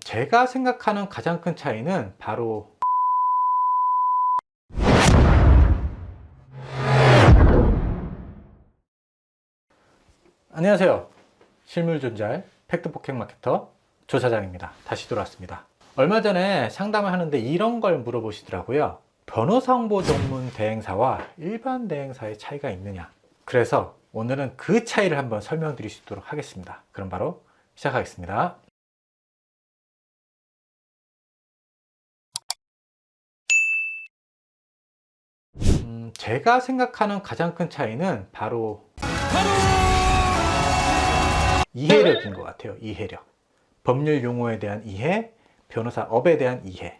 제가 생각하는 가장 큰 차이는 바로 안녕하세요. 실물 존잘 팩트 폭행 마케터 조 사장입니다. 다시 돌아왔습니다. 얼마 전에 상담을 하는데 이런 걸 물어보시더라고요. 변호사 홍보 전문 대행사와 일반 대행사의 차이가 있느냐. 그래서 오늘은 그 차이를 한번 설명드릴 수 있도록 하겠습니다. 그럼 바로 시작하겠습니다. 음, 제가 생각하는 가장 큰 차이는 바로 이해력인 것 같아요. 이해력. 법률 용어에 대한 이해, 변호사 업에 대한 이해.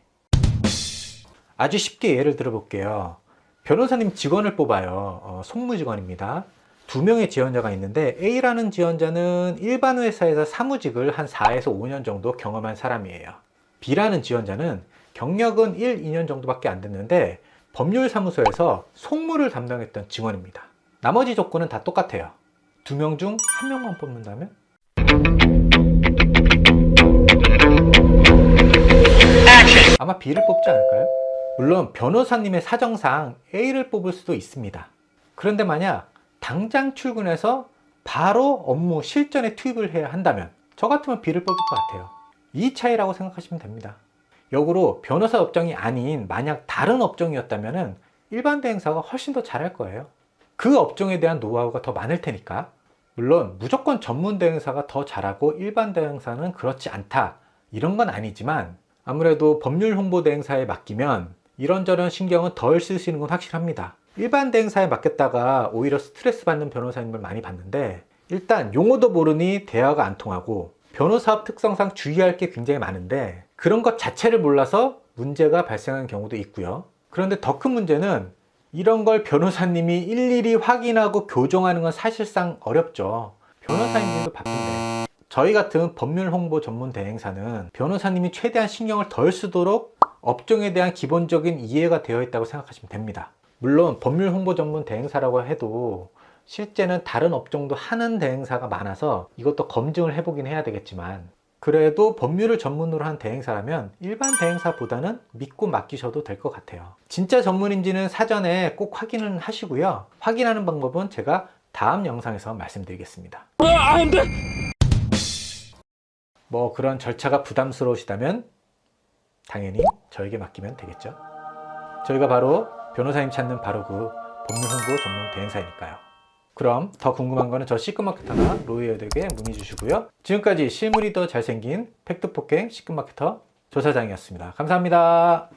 아주 쉽게 예를 들어볼게요. 변호사님 직원을 뽑아요. 어, 송무 직원입니다. 두 명의 지원자가 있는데 A라는 지원자는 일반 회사에서 사무직을 한 4에서 5년 정도 경험한 사람이에요. B라는 지원자는 경력은 1, 2년 정도밖에 안 됐는데 법률사무소에서 송무를 담당했던 직원입니다. 나머지 조건은 다 똑같아요. 두 명 중 한 명만 뽑는다면? 아마 B를 뽑지 않을까요? 물론 변호사님의 사정상 A를 뽑을 수도 있습니다. 그런데 만약 당장 출근해서 바로 업무 실전에 투입을 해야 한다면 저 같으면 B를 뽑을 것 같아요. 이 차이라고 생각하시면 됩니다. 역으로 변호사 업종이 아닌 만약 다른 업종이었다면 일반 대행사가 훨씬 더 잘할 거예요. 그 업종에 대한 노하우가 더 많을 테니까. 물론 무조건 전문 대행사가 더 잘하고 일반 대행사는 그렇지 않다. 이런 건 아니지만 아무래도 법률 홍보 대행사에 맡기면 이런저런 신경은 덜 쓰시는 건 확실합니다. 일반 대행사에 맡겼다가 오히려 스트레스 받는 변호사님을 많이 봤는데 일단 용어도 모르니 대화가 안 통하고 변호사업 특성상 주의할 게 굉장히 많은데 그런 것 자체를 몰라서 문제가 발생하는 경우도 있고요. 그런데 더 큰 문제는 이런 걸 변호사님이 일일이 확인하고 교정하는 건 사실상 어렵죠. 변호사님들도 바쁜데. 저희 같은 법률 홍보 전문 대행사는 변호사님이 최대한 신경을 덜 쓰도록 업종에 대한 기본적인 이해가 되어 있다고 생각하시면 됩니다. 물론 법률 홍보 전문 대행사라고 해도 실제는 다른 업종도 하는 대행사가 많아서 이것도 검증을 해보긴 해야 되겠지만 그래도 법률을 전문으로 한 대행사라면 일반 대행사보다는 믿고 맡기셔도 될 것 같아요. 진짜 전문인지는 사전에 꼭 확인을 하시고요. 확인하는 방법은 제가 다음 영상에서 말씀드리겠습니다. 뭐 그런 절차가 부담스러우시다면 당연히 저에게 맡기면 되겠죠. 저희가 바로 변호사님 찾는 바로 그 법률 홍보 전문 대행사이니까요. 그럼 더 궁금한 거는 저 시끄마케터나 로이어에게 문의 주시고요. 지금까지 실물이 더 잘생긴 팩트폭행 시끄마케터 조사장이었습니다. 감사합니다.